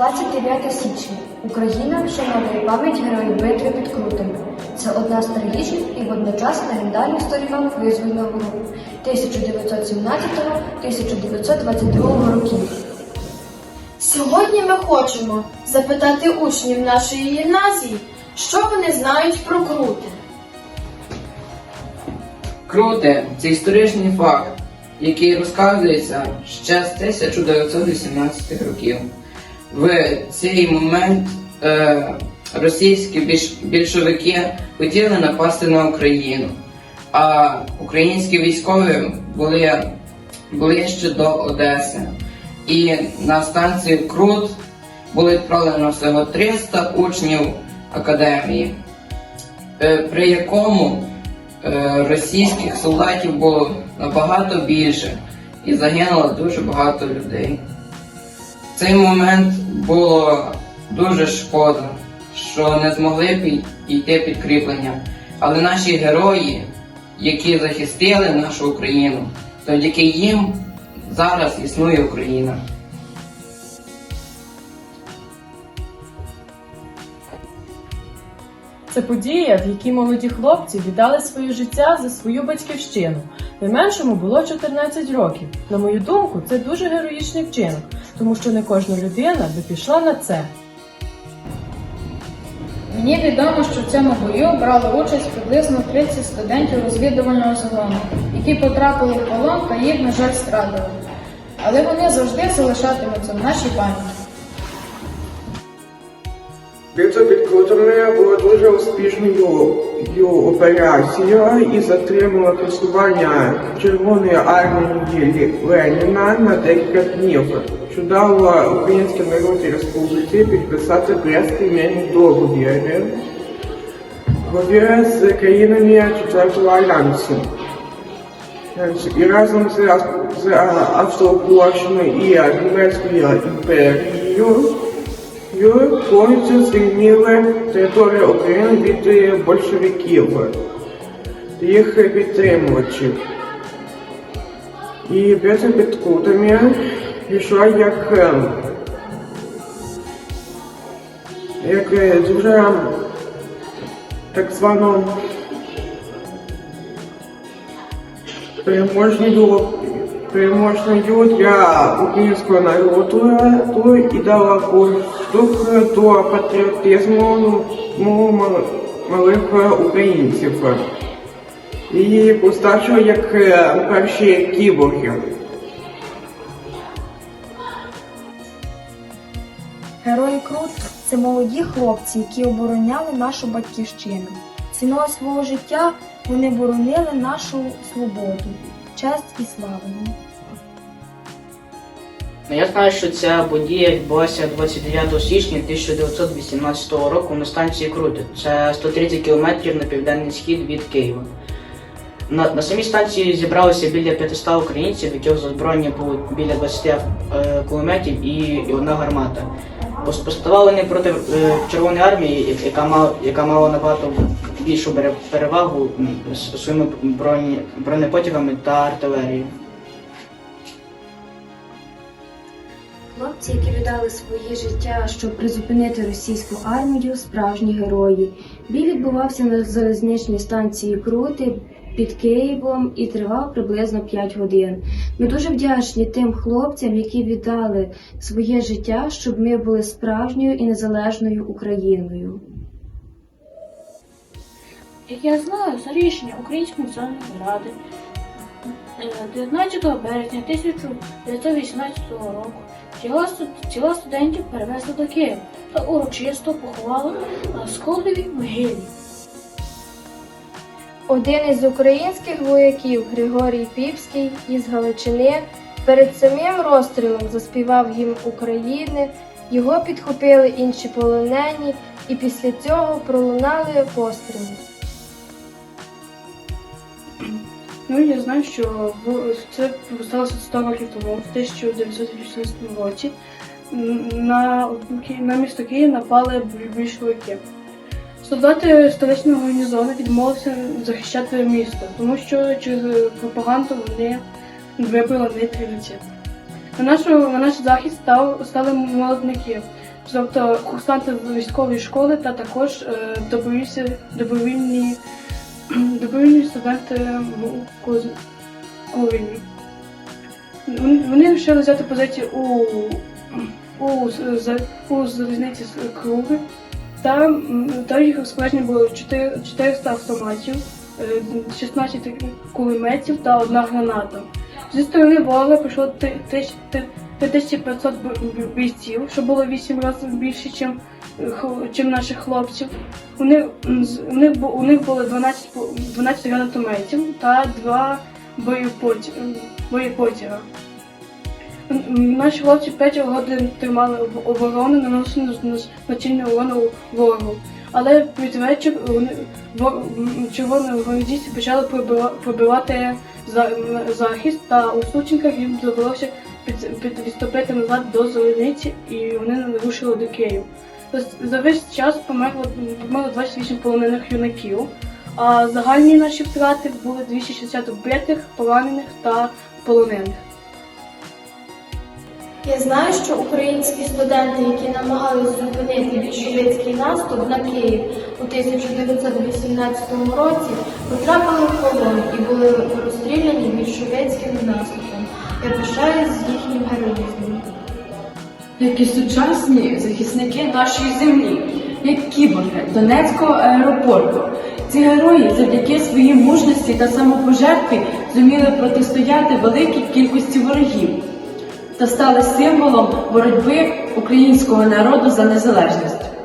29 січня. Україна вшановує пам'ять героїв битви під Крутами. Це одна з трагічних і водночас легендарних сторінок визвольного руху 1917-1922 років. Сьогодні ми хочемо запитати учнів нашої гімназії, що вони знають про крути. Круте це історичний факт, який розказується ще з 1918 років. В цей момент е, російські більш, більшовики хотіли напасти на Україну, а українські військові були ближче до Одеси. І на станцію Крут було відправлено всього 300 учнів академії, е, при якому е, російських солдатів було набагато більше і загинуло дуже багато людей. В цей момент було дуже шкода, що не змогли йти підкріплення. Але наші герої, які захистили нашу Україну, завдяки їм зараз існує Україна. Це подія, в якій молоді хлопці віддали своє життя за свою батьківщину. Найменшому було 14 років. На мою думку, це дуже героїчний вчинок, тому що не кожна людина би пішла на це. Мені відомо, що в цьому бою брали участь приблизно 30 студентів розвідувального загону, які потрапили в полон та їх, на жаль, стратили. Але вони завжди залишатимуться в нашій пам'яті. Битва під Крутами була дуже успішною ю- операцією і затримала просування Червоної армії Леніна на декілька днів, що дало Українській Народній Республіці підписати Брестський мирний договір з країнами Четвертого Альянсу. І разом з Австро-Угорщиною і Німецькою імперією Юрик повністю звільнили територію України від е, большевиків їх підтримувачів. І битва під Крутами пішла як, е, як е, дуже так звану переможною переможною для українського народу і дала поштовх до патріотизму ну, малих українців. І постачила як е, перші кіборги. Герої Крут це молоді хлопці, які обороняли нашу батьківщину. Ціною свого життя вони боронили нашу свободу, честь і славу. Ну, Я знаю, що ця подія відбулася 29 січня 1918 року на станції Крути. Це 130 кілометрів на південний схід від Києва. На, на самій станції зібралося біля 500 українців, яких за озброєння було біля 20 е, кулеметів і, і одна гармата. Пос- Поставали вони проти е, Червоної армії, яка мала, яка мала набагато більшу перевагу своїми бронепотягами та артилерією. Хлопці, які віддали своє життя, щоб призупинити російську армію, справжні герої. Бій відбувався на залізничній станції Крути під Києвом і тривав приблизно 5 годин. Ми дуже вдячні тим хлопцям, які віддали своє життя, щоб ми були справжньою і незалежною Україною. Як я знаю, за рішення Української національної ради е, 19 березня 1918 року тіла, студ- студентів перевезли до Києва та урочисто поховали на Сколковій могилі. Один із українських вояків Григорій Піпський із Галичини перед самим розстрілом заспівав гімн України, його підхопили інші полонені, і після цього пролунали постріли. Ну, я знаю, що це сталося 100 років тому, в 1918 році. На, на місто Київ напали бі- більшовики. Солдати столичного гарнізону відмовилися захищати місто, тому що через пропаганду вони вибили нейтралітет. На, нашу, на наш захист став, стали молодники, тобто курсанти військової школи та також е, добровільні, Доповільні студенти КУЗ у війні. Вони вирішили взяти позицію у у, у залізниці круги. Та, та їх розпорядження було 400 автоматів, е, 16 кулеметів та одна граната. Зі сторони ворога прийшло 3, 3, 3, 5500 бійців, що було 8 разів більше, ніж е, чим наших хлопців. У них у них, у них було 12 12 гранатометів та 2 е, боєпотяга. Наші хлопці 5 годин тримали оборону, наносили значні урону ворогу. Але під вечір червоні гвардійці почали пробивати захист, та у сутінках їм довелося під, під, відступити назад до залізниці, і вони рушили до Києва. За весь час померло, померло 28 полонених юнаків, а загальні наші втрати були 260 вбитих, поранених та полонених. Я знаю, що українські студенти, які намагалися зупинити більшовицький наступ на Київ у 1918 році, потрапили в полон і були розстріляні більшовицьким наступом. Я пишаюсь з їхнім героїзмом. як і сучасні захисники нашої землі, як кіборги Донецького аеропорту. Ці герої завдяки своїй мужності та самопожертві зуміли протистояти великій кількості ворогів та стали символом боротьби українського народу за незалежність.